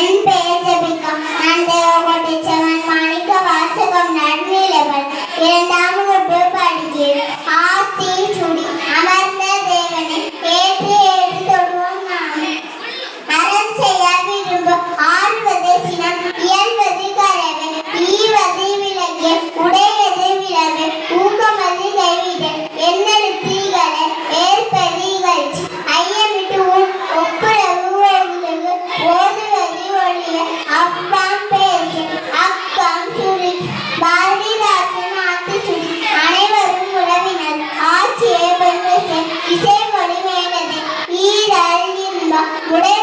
என் பெயர் ஜபிகம் நான் தேவகோட்டை செவன் மாணிக்க வாசகம் நன்மையிலவன் ஒரே